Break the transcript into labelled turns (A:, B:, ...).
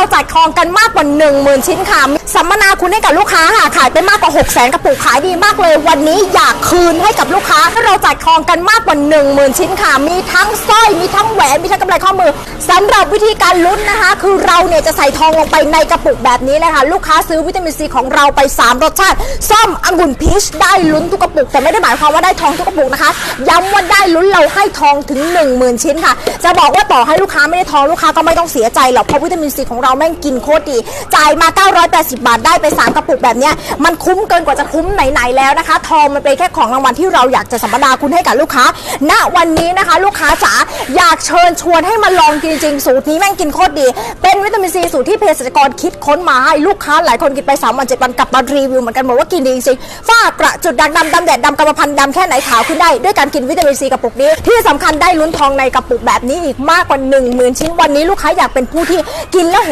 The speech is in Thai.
A: เราจัดทองกันมากกว่า 1 0,000 ชิ้นค่ะ สัมมนาคุณให้กับลูกค้าค่ะ ขายไปมากกว่า 6 0 0 0 0กระปุกขายดีมากเลย วันนี้อยากคืนให้กับลูกค้าเราจัดทองกันมากกว่า 1 0,000 ชิ้นค่ะ มีทั้งสร้อย มีทั้งแหวน มีทั้งกำไรข้อมือสำหรับวิธีการลุ้นนะคะ คือเราเนี่ยจะใส่ทองลงไปในกระปุกแบบนี้เลยค่ะ ลูกค้าซื้อวิตามินซีของเราไป 3 รสชาติ ส้มองุ่นพีชได้ลุ้นทุกกระปุก แต่ไม่ได้หมายความว่าได้ทองทุกกระปุกนะคะ ย้ำว่าได้ลุ้นเราให้ทองถึง 10,000 ชิ้นค่ะ จะบอกว่าต่อให้ลูกค้าไม่ได้ทองลูกค้าก็ไม่ต้องเสียใจหรอกเพราะวิตามินซีของเราแม่งกินโคตรดี จ่ายมา 980 บาทได้ไป 3 กระปุกแบบเนี้ยมันคุ้มเกินกว่าจะคุ้มไหนๆแล้วนะคะ ทองมันเป็นแค่ของรางวัลที่เราอยากจะสัมปทานคุณให้กับลูกค้า ณวันนี้นะคะ ลูกค้าจ๋าอยากเชิญชวนให้มาลองกินจริงสูตรนี้แม่งกินโคตรดี เป็นวิตามินซีสูตรที่เภสัชกรคิดค้นมาให้ลูกค้าหลายคนกินไป3วัน7วันกลับมารีวิวเหมือนกันบอกว่ากินดีจริงฝ้ากระจุดด่างดำดำแดดดำกรรมพันธ์ดำแค่ไหนขาวขึ้นได้ ด้วยการกินวิตามินซีกระปุกนี้ ที่สำคัญได้ลุ้นทองในกระปุกแบบนี้อีกมากกว่า 1 0,000 ชิ้นวันนี้ลูกค้าอยากเป็นผู้ที่กินแล้วเห็น